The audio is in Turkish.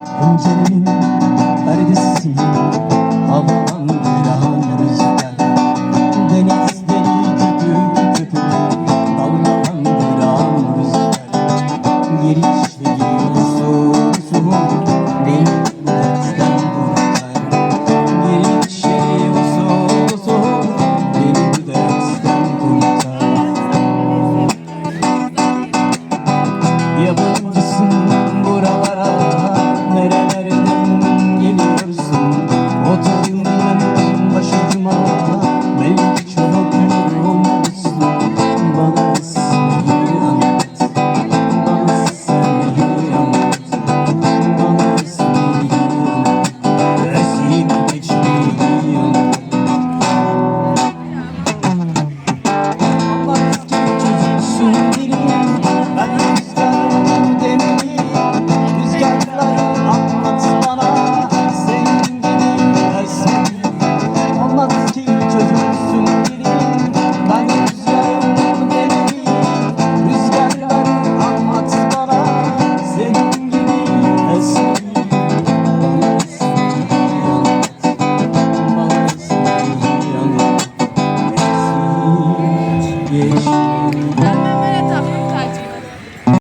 Pencerenin perdesi havalan ilahan rüzgar. Deniz deli köpü köpü dalgalan ilahan rüzgar. Giriş ve giriyorsun suhum değil bizden português.